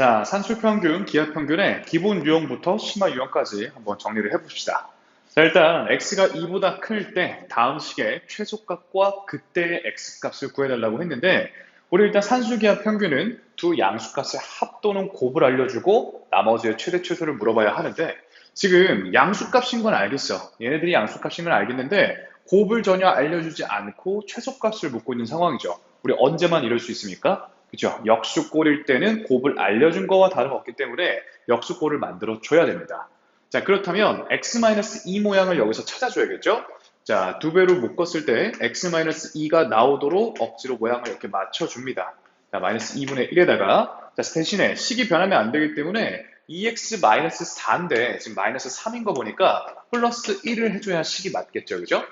자, 산술평균, 기하평균의 기본 유형부터 심화 유형까지 한번 정리를 해봅시다. 자, 일단 x가 2보다 클 때 다음 식의 최소값과 그때의 x값을 구해달라고 했는데 우리 일단 산술기하 평균은 두 양수값의 합 또는 곱을 알려주고 나머지의 최대 최소를 물어봐야 하는데 지금 양수값인 건 알겠어. 얘네들이 양수값인 건 알겠는데 곱을 전혀 알려주지 않고 최소값을 묻고 있는 상황이죠. 우리 언제만 이럴 수 있습니까? 그죠? 역수꼴일 때는 곱을 알려준 거와 다름없기 때문에 역수꼴을 만들어 줘야 됩니다. 자, 그렇다면 x-2 모양을 여기서 찾아줘야겠죠? 자, 두 배로 묶었을 때 x-2가 나오도록 억지로 모양을 이렇게 맞춰줍니다. 자, 마이너스 2분의 1에다가 자, 대신에 식이 변하면 안 되기 때문에 2x 마이너스 4인데 지금 마이너스 3인 거 보니까 플러스 1을 해줘야 식이 맞겠죠, 그죠?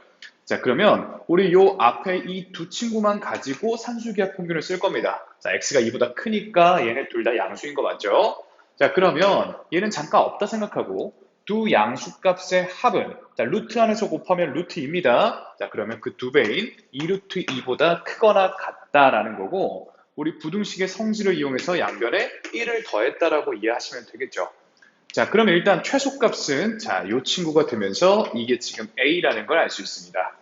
자, 그러면 우리 요 앞에 이 두 친구만 가지고 산술기하 평균을 쓸 겁니다. 자, x가 2보다 크니까 얘네 둘 다 양수인 거 맞죠? 자, 그러면 얘는 잠깐 없다 생각하고 두 양수값의 합은 자, 루트 안에서 곱하면 루트 2입니다. 자, 그러면 그 두 배인 2루트 2보다 크거나 같다라는 거고 우리 부등식의 성질을 이용해서 양변에 1을 더했다라고 이해하시면 되겠죠. 자, 그러면 일단 최소값은 자, 이 친구가 되면서 이게 지금 a라는 걸 알 수 있습니다.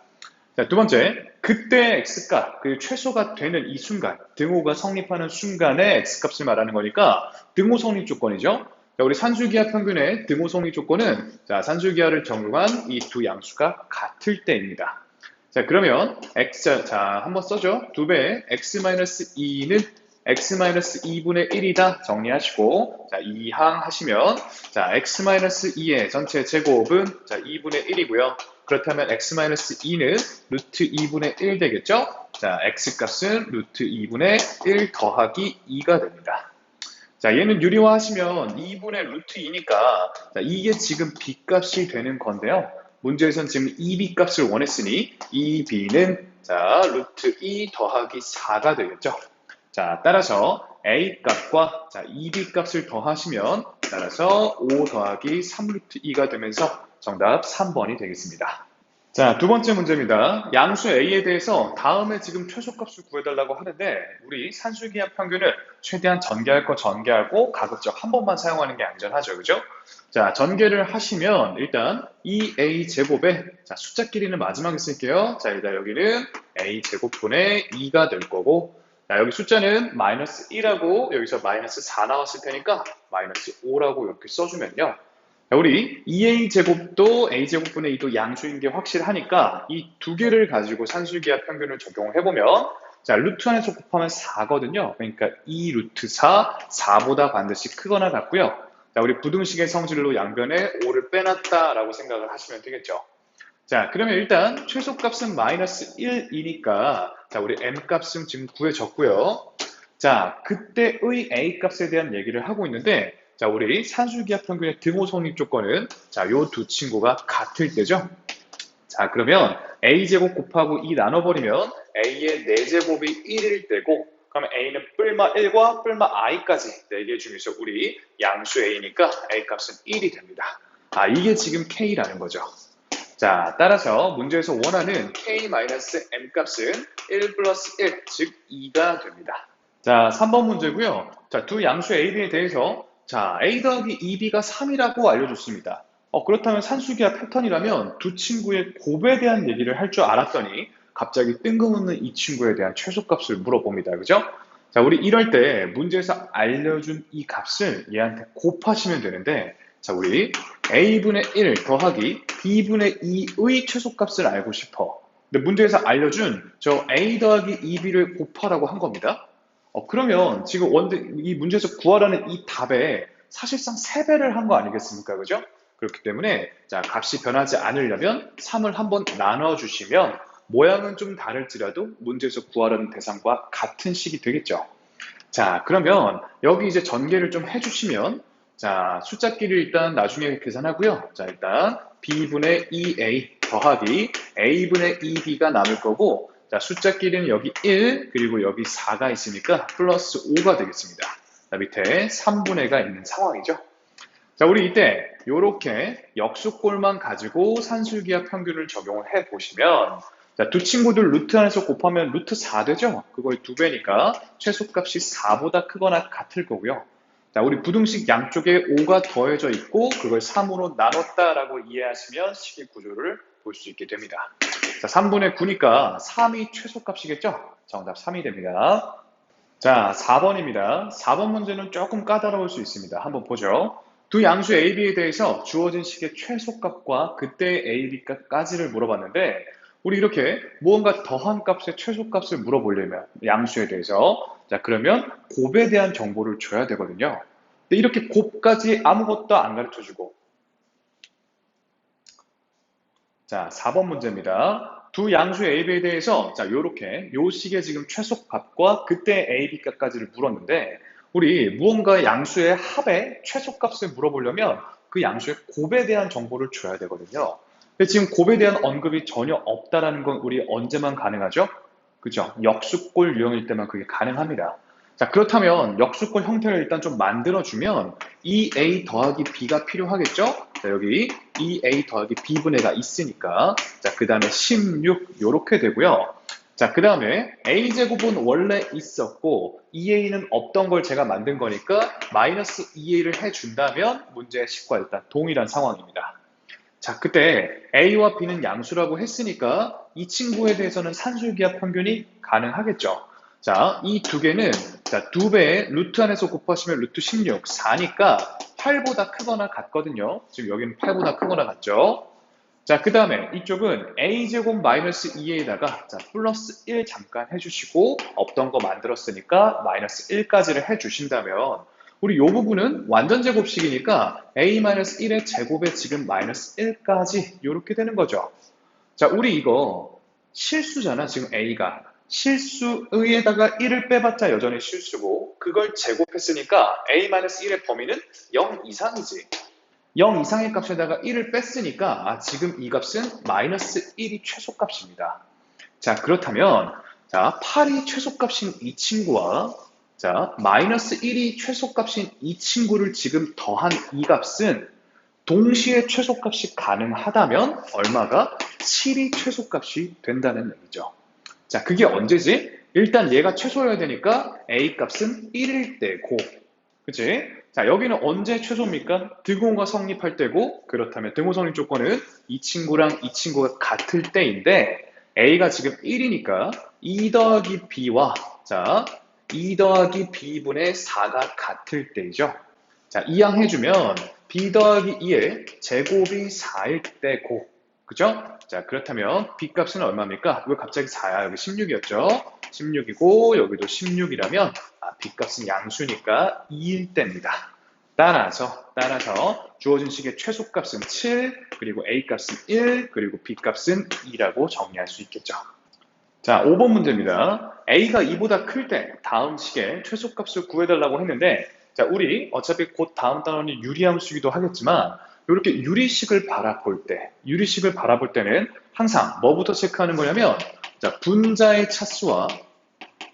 자, 두 번째, 그때 x값, 그 최소가 되는 이 순간, 등호가 성립하는 순간의 x값을 말하는 거니까 등호 성립 조건이죠. 자, 우리 산술기하 평균의 등호 성립 조건은 자, 산술기하를 적용한 이 두 양수가 같을 때입니다. 자, 그러면 x 자, 한번 써죠. 두배 x-2는 x-2분의 1이다 정리하시고 자, 2항 하시면 자, x-2의 전체 제곱은 자, 2분의 1이고요. 그렇다면 x-2는 루트 2분의 1 되겠죠? 자, x값은 루트 2분의 1 더하기 2가 됩니다. 자, 얘는 유리화 하시면 2분의 루트 2니까 자, 이게 지금 b값이 되는 건데요. 문제에선 지금 2b 값을 원했으니 2b는 자, 루트 2 더하기 4가 되겠죠. 자, 따라서 a 값과 자, 2b 값을 더하시면 따라서 5 더하기 3루트 2가 되면서 정답 3번이 되겠습니다. 자, 두 번째 문제입니다. 양수 A에 대해서 다음에 지금 최소값을 구해달라고 하는데 우리 산술기하 평균을 최대한 전개할 거 전개하고 가급적 한 번만 사용하는 게 안전하죠. 그죠? 자, 전개를 하시면 일단 2A 제곱에 자, 숫자 끼리는 마지막에 쓸게요. 자, 일단 여기는 A 제곱분의 2가 될 거고 자, 여기 숫자는 마이너스 1하고 여기서 마이너스 4 나왔을 테니까 마이너스 5라고 이렇게 써주면요. 우리 2a 제곱도 a 제곱분의 2도 양수인 게 확실하니까 이 두 개를 가지고 산술기하 평균을 적용을 해보면 자 루트 안에서 곱하면 4거든요. 그러니까 2 루트 4, 4보다 반드시 크거나 같고요. 자 우리 부등식의 성질로 양변에 5를 빼놨다라고 생각을 하시면 되겠죠. 자 그러면 일단 최소값은 마이너스 1이니까 자 우리 m 값은 지금 구해졌고요. 자 그때의 a 값에 대한 얘기를 하고 있는데 자, 우리 산술기하 평균의 등호 성립 조건은 자, 요 두 친구가 같을 때죠. 자, 그러면 a제곱 곱하고 2 나눠버리면 a의 4제곱이 1일 때고 그러면 a는 뿔마 1과 뿔마 i까지 4개 중에서 우리 양수 a니까 a 값은 1이 됩니다. 아, 이게 지금 k라는 거죠. 자, 따라서 문제에서 원하는 k-m 값은 1 플러스 1, 즉 2가 됩니다. 자, 3번 문제고요. 자, 두 양수 a, b에 대해서 자, a 더하기 2b가 3이라고 알려줬습니다. 어, 그렇다면 산수기하 패턴이라면 두 친구의 곱에 대한 얘기를 할 줄 알았더니 갑자기 뜬금없는 이 친구에 대한 최소값을 물어봅니다. 그죠? 자, 우리 이럴 때 문제에서 알려준 이 값을 얘한테 곱하시면 되는데 자, 우리 a분의 1 더하기 b분의 2의 최소값을 알고 싶어. 근데 문제에서 알려준 저 a 더하기 2b를 곱하라고 한 겁니다. 어, 그러면 지금 원대, 이 문제에서 구하라는 이 답에 사실상 3배를 한 거 아니겠습니까? 그죠? 그렇기 때문에 자 값이 변하지 않으려면 3을 한번 나눠주시면 모양은 좀 다를지라도 문제에서 구하라는 대상과 같은 식이 되겠죠. 자 그러면 여기 이제 전개를 좀 해주시면 자 숫자끼리 일단 나중에 계산하고요. 자 일단 b분의 2a 더하기 a분의 2b가 남을 거고 자, 숫자끼리는 여기 1, 그리고 여기 4가 있으니까 플러스 5가 되겠습니다. 자, 밑에 3분의 가 있는 상황이죠. 자, 우리 이때 이렇게 역수꼴만 가지고 산술기하 평균을 적용을 해 보시면 자, 두 친구들 루트 안에서 곱하면 루트 4 되죠? 그거의 두 배니까 최소값이 4보다 크거나 같을 거고요. 자, 우리 부등식 양쪽에 5가 더해져 있고 그걸 3으로 나눴다라고 이해하시면 식의 구조를 볼 수 있게 됩니다. 자, 3분의 9니까 3이 최소값이겠죠? 정답 3이 됩니다. 자, 4번입니다. 4번 문제는 조금 까다로울 수 있습니다. 한번 보죠. 두 양수 A, B에 대해서 주어진 식의 최소값과 그때의 A, B값까지를 물어봤는데 우리 이렇게 무언가 더한 값의 최소값을 물어보려면 양수에 대해서 자 그러면 곱에 대한 정보를 줘야 되거든요. 근데 이렇게 곱까지 아무것도 안 가르쳐주고 자 4번 문제입니다. 두 양수 A, B에 대해서 자 요렇게 요 식의 지금 최소값과 그때 A, B값까지를 물었는데 우리 무언가 양수의 합의 최소값을 물어보려면 그 양수의 곱에 대한 정보를 줘야 되거든요. 근데 지금 곱에 대한 언급이 전혀 없다라는 건 우리 언제만 가능하죠? 그죠? 역수꼴 유형일 때만 그게 가능합니다. 자, 그렇다면 역수꼴 형태를 일단 좀 만들어주면 2a 더하기 b가 필요하겠죠? 자, 여기 2a 더하기 b분의가 있으니까 자, 그 다음에 16 요렇게 되고요. 자, 그 다음에 a제곱은 원래 있었고 2a는 없던 걸 제가 만든 거니까 마이너스 2a를 해준다면 문제의 식과 일단 동일한 상황입니다. 자, 그때 a와 b는 양수라고 했으니까 이 친구에 대해서는 산술기하 평균이 가능하겠죠. 자, 이 두 개는 자, 두 배의 루트 안에서 곱하시면 루트 16, 4니까 8보다 크거나 같거든요. 지금 여기는 8보다 크거나 같죠. 자, 그 다음에 이쪽은 a제곱 마이너스 2에다가 자, 플러스 1 잠깐 해주시고 없던 거 만들었으니까 마이너스 1까지를 해주신다면 우리 이 부분은 완전 제곱식이니까 a-1의 제곱에 지금 마이너스 1까지 이렇게 되는 거죠. 자, 우리 이거 실수잖아, 지금 a가. 실수의에다가 1을 빼봤자 여전히 실수고 그걸 제곱했으니까 a-1의 범위는 0 이상이지. 0 이상의 값에다가 1을 뺐으니까 아, 지금 이 값은 마이너스 1이 최소값입니다. 자, 그렇다면 자, 8이 최소값인 이 친구와 자, 마이너스 1이 최소값인 이 친구를 지금 더한 이 값은 동시에 최소값이 가능하다면 얼마가 7이 최소값이 된다는 얘기죠. 자, 그게 언제지? 일단 얘가 최소여야 되니까 A 값은 1일 때고, 그치? 자, 여기는 언제 최소입니까? 등호가 성립할 때고, 그렇다면 등호 성립 조건은 이 친구랑 이 친구가 같을 때인데, A가 지금 1이니까 2 더하기 B와, 자, 2 더하기 b분의 4가 같을 때이죠. 자, 이항 해주면 b 더하기 2의 제곱이 4일 때고, 그죠? 자, 그렇다면 b 값은 얼마입니까? 왜 갑자기 4야? 여기 16이었죠? 16이고 여기도 16이라면 아, b 값은 양수니까 2일 때입니다. 따라서 따라서 주어진 식의 최소값은 7, 그리고 a 값은 1, 그리고 b 값은 2라고 정리할 수 있겠죠. 자, 5번 문제입니다. a가 2보다 클 때 다음 식의 최소값을 구해달라고 했는데 자, 우리 어차피 곧 다음 단원이 유리함수기도 하겠지만 이렇게 유리식을 바라볼 때, 유리식을 바라볼 때는 항상 뭐부터 체크하는 거냐면 자, 분자의 차수와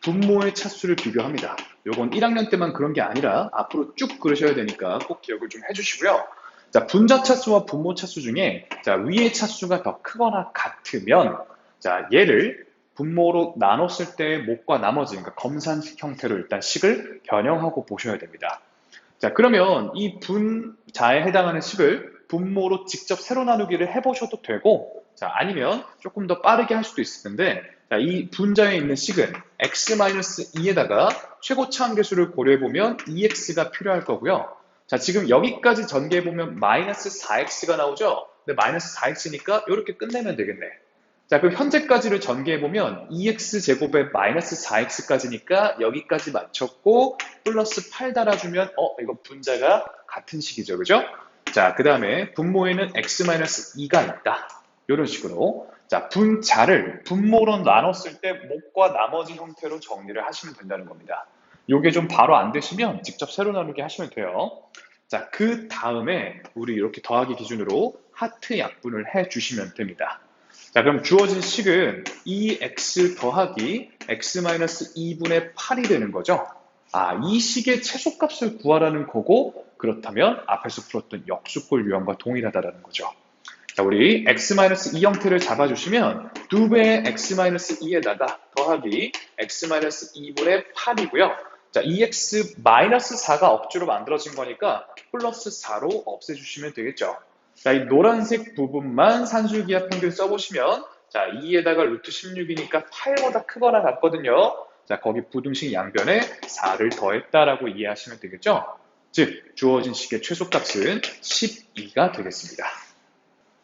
분모의 차수를 비교합니다. 요건 1학년 때만 그런 게 아니라 앞으로 쭉 그러셔야 되니까 꼭 기억을 좀 해주시고요. 자, 분자 차수와 분모 차수 중에 자, 위의 차수가 더 크거나 같으면 자, 얘를 분모로 나눴을 때 목과 나머지, 그러니까 검산식 형태로 일단 식을 변형하고 보셔야 됩니다. 자, 그러면 이 분자에 해당하는 식을 분모로 직접 세로 나누기를 해보셔도 되고, 자, 아니면 조금 더 빠르게 할 수도 있을 텐데, 자, 이 분자에 있는 식은 x-2에다가 최고차 한계수를 고려해보면 2x가 필요할 거고요. 자, 지금 여기까지 전개해보면 마이너스 4x가 나오죠? 근데 마이너스 4x니까 이렇게 끝내면 되겠네. 자, 그럼 현재까지를 전개해보면 2x제곱에 마이너스 4x까지니까 여기까지 맞췄고 플러스 8 달아주면 어, 이거 분자가 같은 식이죠. 그죠? 자, 그 다음에 분모에는 x-2가 있다. 이런 식으로 자, 분자를 분모로 나눴을 때 목과 나머지 형태로 정리를 하시면 된다는 겁니다. 요게 좀 바로 안 되시면 직접 세로 나누기 하시면 돼요. 자, 그 다음에 우리 이렇게 더하기 기준으로 하트 약분을 해 주시면 됩니다. 자, 그럼 주어진 식은 2x 더하기 x-2분의 8이 되는 거죠. 아, 이 식의 최소값을 구하라는 거고 그렇다면 앞에서 풀었던 역수꼴 유형과 동일하다라는 거죠. 자, 우리 x-2 형태를 잡아주시면 2배의 x-2에다가 더하기 x-2분의 8이고요. 자, 2x 마이너스 4가 억지로 만들어진 거니까 플러스 4로 없애주시면 되겠죠. 자, 이 노란색 부분만 산술기하 평균 써보시면 자, 2에다가 루트 16이니까 8보다 크거나 같거든요. 자, 거기 부등식 양변에 4를 더했다라고 이해하시면 되겠죠. 즉, 주어진 식의 최소값은 12가 되겠습니다.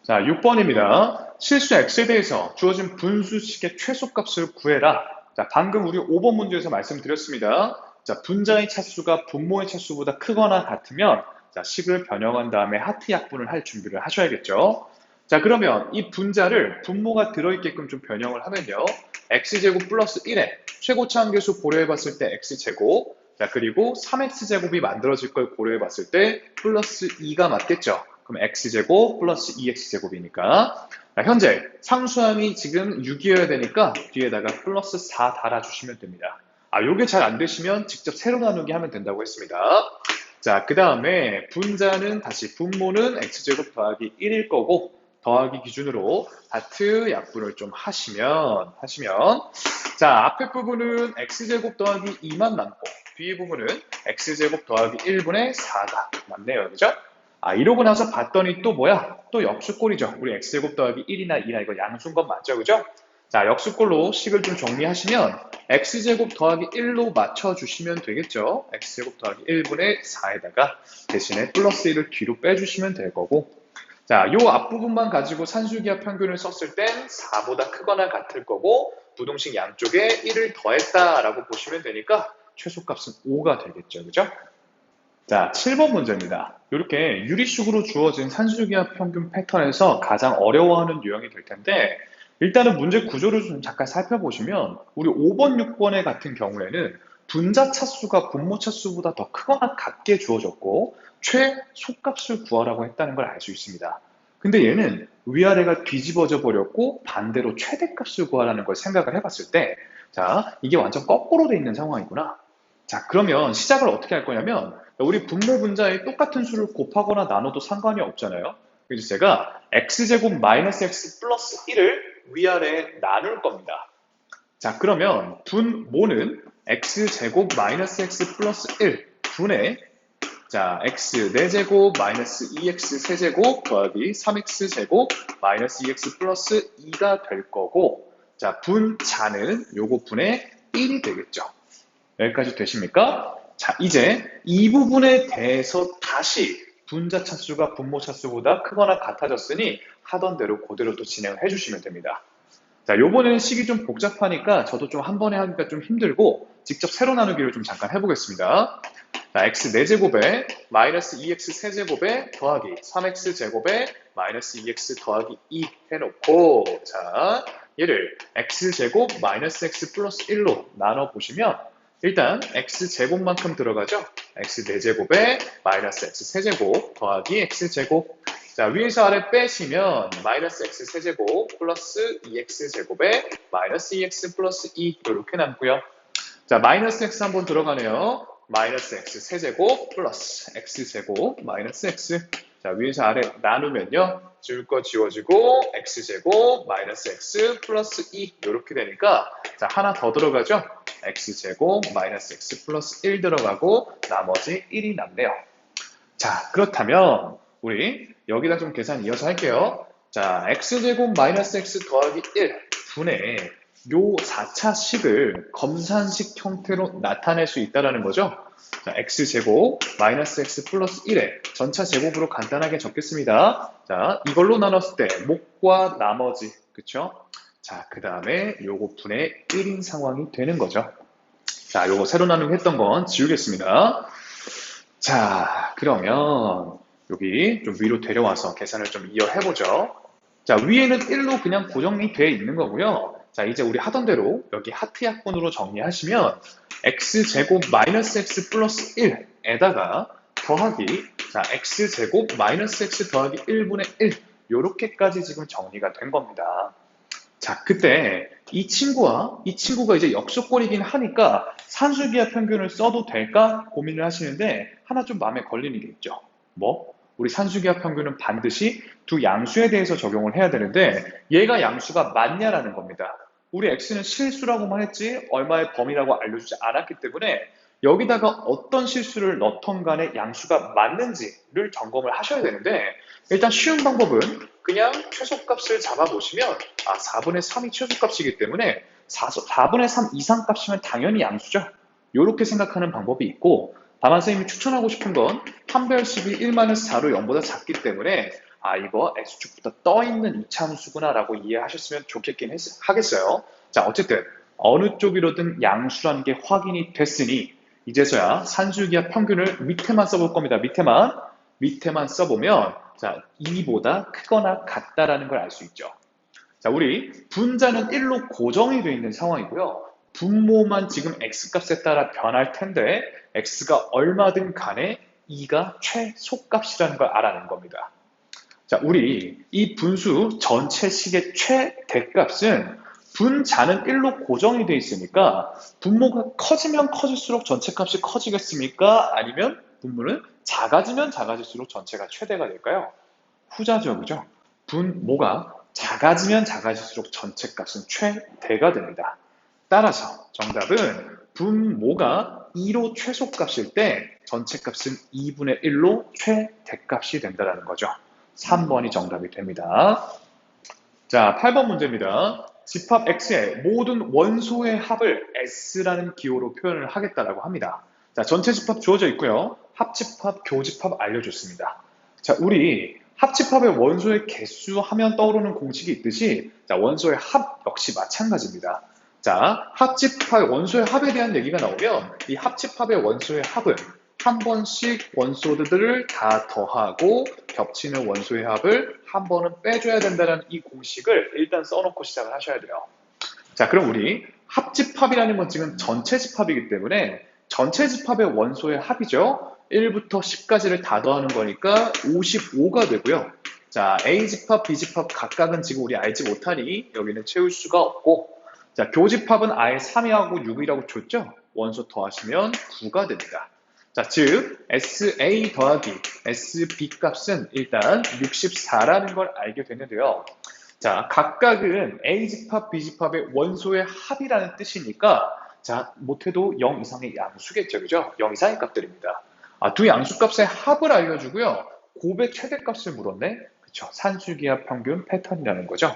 자, 6번입니다. 실수 x에 대해서 주어진 분수식의 최소값을 구해라. 자, 방금 우리 5번 문제에서 말씀드렸습니다. 자, 분자의 차수가 분모의 차수보다 크거나 같으면 자, 식을 변형한 다음에 하트 약분을 할 준비를 하셔야겠죠. 자, 그러면 이 분자를 분모가 들어있게끔 좀 변형을 하면요. x제곱 플러스 1에 최고차 한계수 고려해봤을 때 x제곱, 자, 그리고 3x제곱이 만들어질 걸 고려해봤을 때 플러스 2가 맞겠죠. 그럼 x제곱 플러스 2x제곱이니까. 자, 현재 상수함이 지금 6이어야 되니까 뒤에다가 플러스 4 달아주시면 됩니다. 아, 요게 잘 안 되시면 직접 세로 나누기 하면 된다고 했습니다. 자, 그 다음에 분자는 다시 분모는 x제곱 더하기 1일 거고 더하기 기준으로 하트 약분을 좀 하시면 하시면 자 앞에 부분은 x제곱 더하기 2만 남고 뒤에 부분은 x제곱 더하기 1분의 4가 남네요. 그죠? 아 이러고 나서 봤더니 또 뭐야? 또 역수꼴이죠. 우리 x제곱 더하기 1이나 2나 이거 양수인 건 맞죠? 그죠? 자 역수꼴로 식을 좀 정리하시면 x제곱 더하기 1로 맞춰주시면 되겠죠. x제곱 더하기 1분의 4에다가 대신에 플러스 1을 뒤로 빼주시면 될 거고 자, 요 앞부분만 가지고 산술기하 평균을 썼을 땐 4보다 크거나 같을 거고 부동식 양쪽에 1을 더했다라고 보시면 되니까 최소값은 5가 되겠죠. 그죠? 자, 7번 문제입니다. 이렇게 유리식으로 주어진 산술기하 평균 패턴에서 가장 어려워하는 유형이 될 텐데 일단은 문제 구조를 좀 잠깐 살펴보시면 우리 5번, 6번의 같은 경우에는 분자 차수가 분모 차수보다 더 크거나 같게 주어졌고 최소값을 구하라고 했다는 걸 알 수 있습니다. 근데 얘는 위아래가 뒤집어져 버렸고 반대로 최대값을 구하라는 걸 생각을 해봤을 때, 자, 이게 완전 거꾸로 돼 있는 상황이구나. 자, 그러면 시작을 어떻게 할 거냐면, 우리 분모 분자에 똑같은 수를 곱하거나 나눠도 상관이 없잖아요. 그래서 제가 x제곱 마이너스 x 플러스 1을 위아래에 나눌 겁니다. 자, 그러면 분모는 x제곱 마이너스 x 플러스 1 분의 자, x 4제곱 마이너스 2x 세제곱 더하기 3x 제곱 마이너스 2x 플러스 2가 될 거고 자, 분자는 요거 분의 1이 되겠죠. 여기까지 되십니까? 자, 이제 이 부분에 대해서 다시 분자 차수가 분모 차수보다 크거나 같아졌으니 하던 대로 그대로 또 진행을 해주시면 됩니다. 자, 요번에는 식이 좀 복잡하니까 저도 좀 한 번에 하기가 좀 힘들고 직접 세로 나누기를 좀 잠깐 해보겠습니다. 자, x 4제곱에 마이너스 2x 세제곱에 더하기 3x 제곱에 마이너스 2x 더하기 2 해놓고 자 얘를 x제곱 마이너스 x 플러스 1로 나눠보시면 일단 x제곱만큼 들어가죠. x 4제곱에 마이너스 x 세제곱 더하기 x제곱 자 위에서 아래 빼시면 마이너스 x 세제곱 플러스 2x 제곱에 마이너스 2x 플러스 2 이렇게 남고요. 자 마이너스 x 한번 들어가네요. 마이너스 x 세제곱 플러스 x제곱 마이너스 x 자 위에서 아래 나누면요 지울 거 지워지고 x제곱 마이너스 x 플러스 2 이렇게 되니까 자 하나 더 들어가죠 x제곱 마이너스 x 플러스 1 들어가고 나머지 1이 남네요 자 그렇다면 우리 여기다 좀 계산 이어서 할게요 자 x제곱 마이너스 x 더하기 1 분의 요 4차식을 검산식 형태로 나타낼 수 있다는 거죠. 자, x제곱 마이너스 x 플러스 1의 전차 제곱으로 간단하게 적겠습니다. 자, 이걸로 나눴을 때 목과 나머지, 그쵸? 자, 그 다음에 요거 분의 1인 상황이 되는 거죠. 자, 요거 새로 나누기 했던 건 지우겠습니다. 자, 그러면 여기 좀 위로 데려와서 계산을 좀 이어해보죠. 자, 위에는 1로 그냥 고정이 돼 있는 거고요. 자, 이제 우리 하던 대로 여기 하트 약분으로 정리하시면 x제곱 마이너스 x 플러스 1에다가 더하기 자, x제곱 마이너스 x 더하기 1분의 1 요렇게까지 지금 정리가 된 겁니다. 자, 그때 이 친구와 이 친구가 이제 역수꼴이긴 하니까 산술기하 평균을 써도 될까 고민을 하시는데 하나 좀 마음에 걸리는 게 있죠. 뭐? 우리 산술기하 평균은 반드시 두 양수에 대해서 적용을 해야 되는데 얘가 양수가 맞냐라는 겁니다. 우리 x는 실수라고만 했지 얼마의 범위라고 알려주지 않았기 때문에 여기다가 어떤 실수를 넣던 간에 양수가 맞는지를 점검을 하셔야 되는데 일단 쉬운 방법은 그냥 최소값을 잡아보시면 아 4분의 3이 최소값이기 때문에 4, 4분의 3 이상 값이면 당연히 양수죠. 이렇게 생각하는 방법이 있고 다만 선생님이 추천하고 싶은 건 판별식이 1-4로 0보다 작기 때문에 아 이거 x축보다 떠있는 이차함수구나 라고 이해하셨으면 좋겠긴 했, 하겠어요. 자 어쨌든 어느 쪽이로든 양수라는 게 확인이 됐으니 이제서야 산술기하 평균을 밑에만 써볼 겁니다. 밑에만 밑에만 써보면 자 2보다 크거나 같다라는 걸 알 수 있죠. 자 우리 분자는 1로 고정이 되어 있는 상황이고요. 분모만 지금 x값에 따라 변할 텐데 x가 얼마든 간에 2가 최소값이라는 걸 알아낸 겁니다. 자, 우리 이 분수 전체식의 최대값은 분자는 1로 고정이 되어 있으니까 분모가 커지면 커질수록 전체값이 커지겠습니까? 아니면 분모는 작아지면 작아질수록 전체가 최대가 될까요? 후자죠, 그죠? 분모가 작아지면 작아질수록 전체값은 최대가 됩니다. 따라서 정답은 분모가 2로 최소값일 때 전체 값은 2분의 1로 최대값이 된다는 거죠. 3번이 정답이 됩니다. 자, 8번 문제입니다. 집합 X의 모든 원소의 합을 S라는 기호로 표현을 하겠다라고 합니다. 자, 전체 집합 주어져 있고요. 합집합, 교집합 알려줬습니다. 자, 우리 합집합의 원소의 개수 하면 떠오르는 공식이 있듯이 자, 원소의 합 역시 마찬가지입니다. 자, 합집합, 원소의 합에 대한 얘기가 나오면 이 합집합의 원소의 합은 한 번씩 원소들을 다 더하고 겹치는 원소의 합을 한 번은 빼줘야 된다는 이 공식을 일단 써놓고 시작을 하셔야 돼요. 자, 그럼 우리 합집합이라는 건 지금 전체 집합이기 때문에 전체 집합의 원소의 합이죠. 1부터 10까지를 다 더하는 거니까 55가 되고요. 자, A집합, B집합 각각은 지금 우리 알지 못하니 여기는 채울 수가 없고 자, 교집합은 아예 3이하고 6이라고 줬죠? 원소 더하시면 9가 됩니다. 자, 즉 SA 더하기 SB 값은 일단 64라는 걸 알게 됐는데요. 자, 각각은 A집합, B집합의 원소의 합이라는 뜻이니까 자, 못해도 0 이상의 양수겠죠. 그죠? 0 이상의 값들입니다. 아, 두 양수값의 합을 알려주고요. 곱의 최대값을 물었네. 그쵸. 산술기하 평균 패턴이라는 거죠.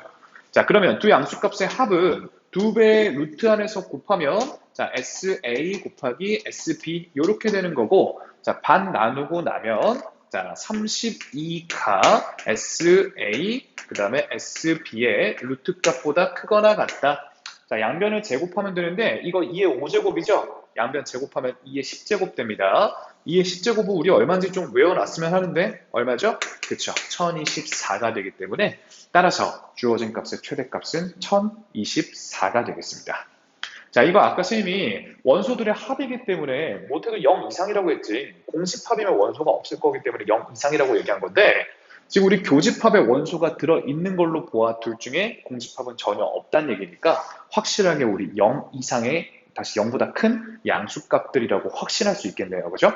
자, 그러면 두 양수값의 합은 두 배의 루트 안에서 곱하면 자, SA 곱하기 SB 이렇게 되는 거고 자, 반 나누고 나면 자, 32가 SA 그 다음에 SB의 루트 값보다 크거나 같다. 자, 양변을 제곱하면 되는데 이거 2의 5제곱이죠? 양변 제곱하면 2의 10제곱 됩니다. 2의 10제곱은 우리 얼마인지 좀 외워놨으면 하는데 얼마죠? 그쵸 1024가 되기 때문에 따라서 주어진 값의 최대값은 1024가 되겠습니다. 자, 이거 아까 선생님이 원소들의 합이기 때문에 못해도 0 이상이라고 했지. 공식합이면 원소가 없을 거기 때문에 0 이상이라고 얘기한 건데 지금 우리 교집합에 원소가 들어있는 걸로 보아 둘 중에 공집합은 전혀 없다는 얘기니까 확실하게 우리 0 이상의 다시 0보다 큰 양수값들이라고 확신할 수 있겠네요. 그죠?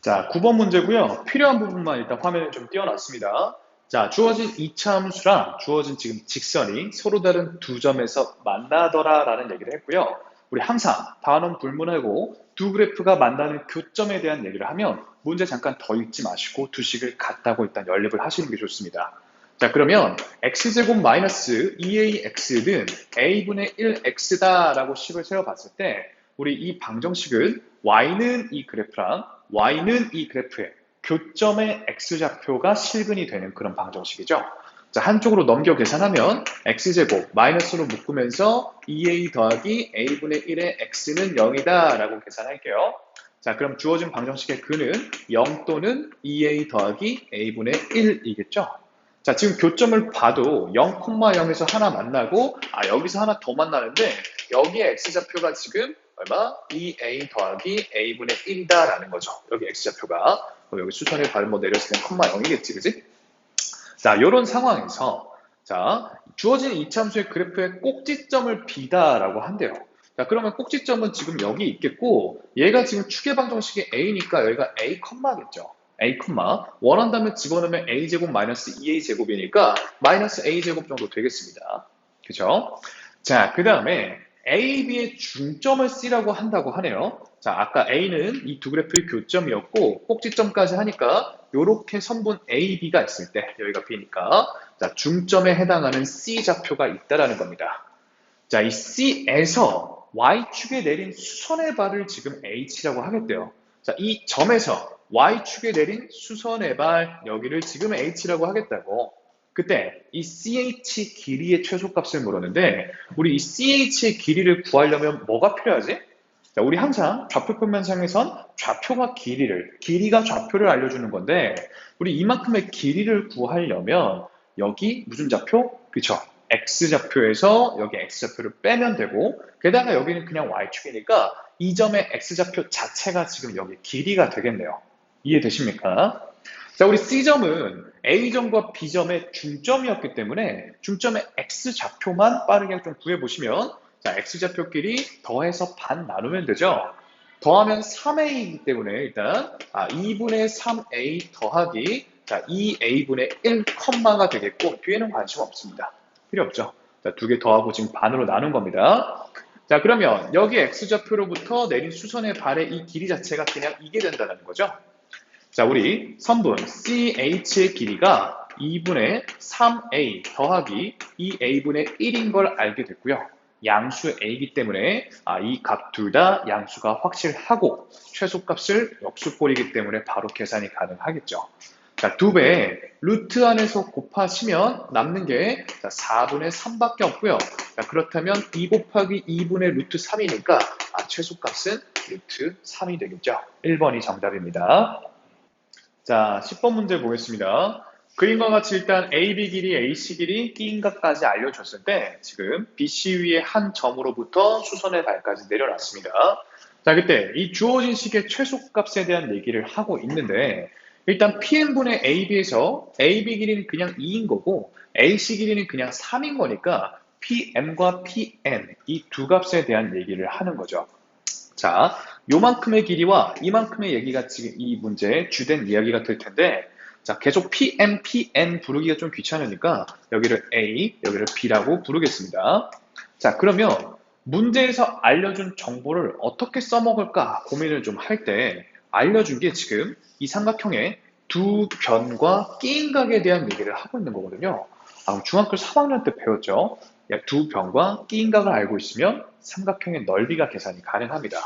자, 9번 문제고요. 필요한 부분만 일단 화면에 좀 띄워놨습니다. 자, 주어진 이차 함수랑 주어진 지금 직선이 서로 다른 두 점에서 만나더라 라는 얘기를 했고요. 우리 항상 단원 불문하고 두 그래프가 만나는 교점에 대한 얘기를 하면 문제 잠깐 더 읽지 마시고 두 식을 같다고 일단 연립을 하시는 게 좋습니다. 자 그러면 x제곱 마이너스 2ax는 a분의 1x다 라고 식을 세워봤을 때 우리 이 방정식은 y는 이 그래프랑 y는 이 그래프의 교점의 x좌표가 실근이 되는 그런 방정식이죠. 자, 한쪽으로 넘겨 계산하면 x제곱 마이너스로 묶으면서 2a 더하기 a분의 1의 x는 0이다 라고 계산할게요. 자, 그럼 주어진 방정식의 근은 0 또는 2a 더하기 a분의 1이겠죠. 자, 지금 교점을 봐도 0,0에서 하나 만나고 아, 여기서 하나 더 만나는데 여기에 x좌표가 지금 얼마? 2a 더하기 a분의 1이다라는 거죠. 여기 x좌표가. 여기 수선의 발모 내렸을 땐 콤마 0이겠지, 그지? 자, 이런 상황에서 자 주어진 이참수의 그래프의 꼭지점을 B다라고 한대요. 자, 그러면 꼭지점은 지금 여기 있겠고 얘가 지금 추계 방정식이 A니까 여기가 A 컴마겠죠. A 원한다면 집어넣으면 A 제곱 마이너스 2A 제곱이니까 마이너스 A 제곱 정도 되겠습니다. 그죠? 자, 그 다음에 A, B의 중점을 C라고 한다고 하네요. 자, 아까 A는 이 두 그래프의 교점이었고 꼭지점까지 하니까 이렇게 선분 A, B가 있을 때 여기가 B니까 자, 중점에 해당하는 C 좌표가 있다라는 겁니다. 자, 이 C에서 Y축에 내린 수선의 발을 지금 H라고 하겠대요. 자, 이 점에서 Y축에 내린 수선의 발 여기를 지금 H라고 하겠다고. 그때 이 CH 길이의 최소값을 물었는데 우리 이 CH의 길이를 구하려면 뭐가 필요하지? 자, 우리 항상 좌표 평면상에선 좌표가 길이를, 길이가 좌표를 알려주는 건데 우리 이만큼의 길이를 구하려면 여기 무슨 좌표? 그쵸? x좌표에서 여기 x좌표를 빼면 되고 게다가 여기는 그냥 y축이니까 이 점의 x좌표 자체가 지금 여기 길이가 되겠네요. 이해되십니까? 자, 우리 C점은 A점과 B점의 중점이었기 때문에 중점의 x좌표만 빠르게 좀 구해보시면 자, x좌표끼리 더해서 반 나누면 되죠. 더하면 3a이기 때문에 일단 아, 2분의 3a 더하기 자, 2a분의 1 컴마가 되겠고 뒤에는 관심 없습니다. 필요 없죠. 자, 두 개 더하고 지금 반으로 나눈 겁니다. 자, 그러면 여기 x좌표로부터 내린 수선의 발의 이 길이 자체가 그냥 이게 된다는 거죠. 자, 우리 선분 CH의 길이가 2분의 3A 더하기 2A분의 1인 걸 알게 됐고요. 양수 A이기 때문에 아, 이 값 둘 다 양수가 확실하고 최소값을 역수꼴이기 때문에 바로 계산이 가능하겠죠. 자, 두 배, 루트 안에서 곱하시면 남는 게 자, 4분의 3밖에 없고요. 자, 그렇다면 2 곱하기 2분의 루트 3이니까 아, 최소값은 루트 3이 되겠죠. 1번이 정답입니다. 자, 10번 문제 보겠습니다. 그림과 같이 일단 AB 길이, AC 길이 끼인각까지 알려줬을 때 지금 BC 위에 한 점으로부터 수선의 발까지 내려놨습니다. 자, 그때 이 주어진 식의 최소값에 대한 얘기를 하고 있는데 일단 PN분의 AB에서 AB 길이는 그냥 2인 거고 AC 길이는 그냥 3인 거니까 PM과 PN 이 두 값에 대한 얘기를 하는 거죠. 자, 요만큼의 길이와 이만큼의 얘기가 지금 이 문제의 주된 이야기가 될 텐데 자, 계속 PM, PN 부르기가 좀 귀찮으니까 여기를 A, 여기를 B라고 부르겠습니다. 자, 그러면 문제에서 알려준 정보를 어떻게 써먹을까 고민을 좀 할 때 알려준 게 지금 이 삼각형의 두 변과 끼인각에 대한 얘기를 하고 있는 거거든요. 아, 중학교 3학년 때 배웠죠. 두 변과 끼인각을 알고 있으면 삼각형의 넓이가 계산이 가능합니다.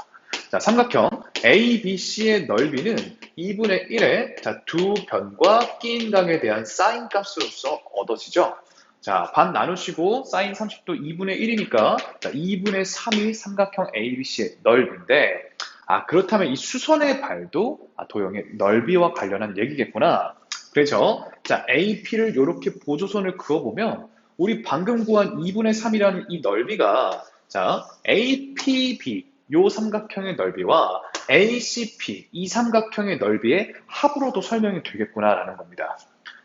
자, 삼각형 ABC의 넓이는 2분의 1의 자, 두 변과 끼인 각에 대한 사인 값으로서 얻어지죠. 자, 반 나누시고 사인 30도 2분의 1이니까 자, 2분의 3이 삼각형 ABC의 넓이인데 아, 그렇다면 이 수선의 발도 아, 도형의 넓이와 관련한 얘기겠구나. 그래서 자, AP를 이렇게 보조선을 그어보면 우리 방금 구한 2분의 3이라는 이 넓이가 자, APB 요 삼각형의 넓이와 ACP 이 삼각형의 넓이의 합으로도 설명이 되겠구나라는 겁니다.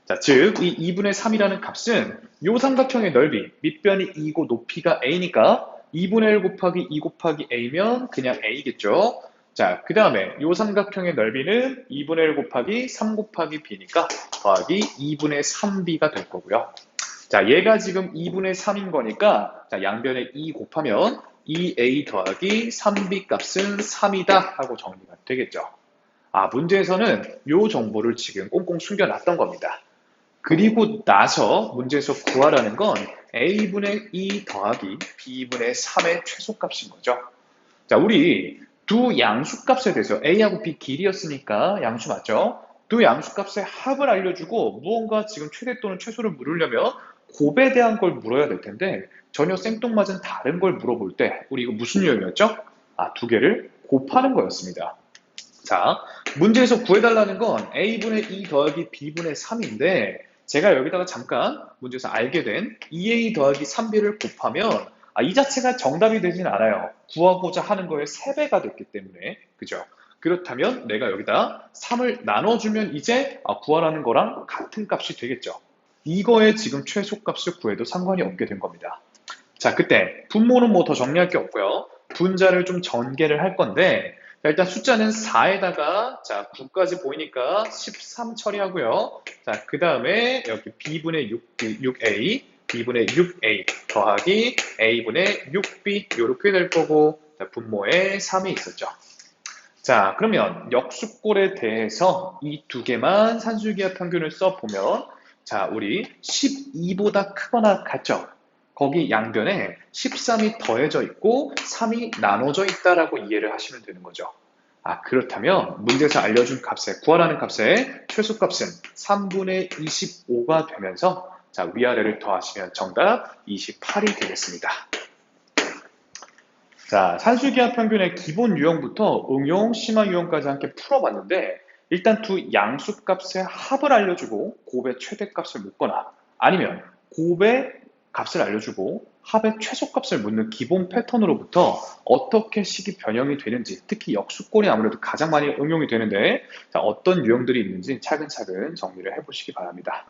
자, 즉, 이 2분의 3이라는 값은 요 삼각형의 넓이, 밑변이 2고 높이가 A니까 2분의 1 곱하기 2 곱하기 A면 그냥 A겠죠. 자, 그 다음에 요 삼각형의 넓이는 2분의 1 곱하기 3 곱하기 B니까 더하기 2분의 3B가 될 거고요. 자, 얘가 지금 2분의 3인 거니까 자, 양변에 2 곱하면 2A 더하기 3B 값은 3이다 하고 정리가 되겠죠. 아, 문제에서는 요 정보를 지금 꽁꽁 숨겨놨던 겁니다. 그리고 나서 문제에서 구하라는 건 A분의 2 더하기 B분의 3의 최소값인 거죠. 자, 우리 두 양수값에 대해서 A하고 B 길이였으니까 양수 맞죠? 두 양수값의 합을 알려주고 무언가 지금 최대 또는 최소를 물으려면 곱에 대한 걸 물어야 될 텐데 전혀 생뚱맞은 다른 걸 물어볼 때 우리 이거 무슨 유형이었죠? 아, 두 개를 곱하는 거였습니다. 자, 문제에서 구해달라는 건 A분의 2 더하기 B분의 3인데 제가 여기다가 잠깐 문제에서 알게 된 2A 더하기 3B를 곱하면 아, 이 자체가 정답이 되진 않아요. 구하고자 하는 거에 3배가 됐기 때문에. 그죠? 그렇다면 내가 여기다 3을 나눠주면 이제 아, 구하라는 거랑 같은 값이 되겠죠. 이거에 지금 최소값을 구해도 상관이 없게 된 겁니다. 자, 그때 분모는 뭐 더 정리할 게 없고요. 분자를 좀 전개를 할 건데 자, 일단 숫자는 4에다가 자 9까지 보이니까 13 처리하고요. 자, 그 다음에 여기 b분의 6, 6a, b분의 6a 더하기 a분의 6b 이렇게 될 거고 자, 분모에 3이 있었죠. 자, 그러면 역수꼴에 대해서 이 두 개만 산술기하 평균을 써보면 자, 우리 12보다 크거나 같죠? 거기 양변에 13이 더해져 있고 3이 나눠져 있다라고 이해를 하시면 되는 거죠. 아, 그렇다면 문제에서 알려준 값에 구하라는 값의 최소값은 3분의 25가 되면서 자, 위아래를 더하시면 정답 28이 되겠습니다. 자, 산술기하 평균의 기본 유형부터 응용, 심화 유형까지 함께 풀어봤는데 일단 두 양수값의 합을 알려주고 곱의 최대값을 묻거나 아니면 곱의 값을 알려주고 합의 최소값을 묻는 기본 패턴으로부터 어떻게 식이 변형이 되는지 특히 역수꼴이 아무래도 가장 많이 응용이 되는데 자, 어떤 유형들이 있는지 차근차근 정리를 해보시기 바랍니다.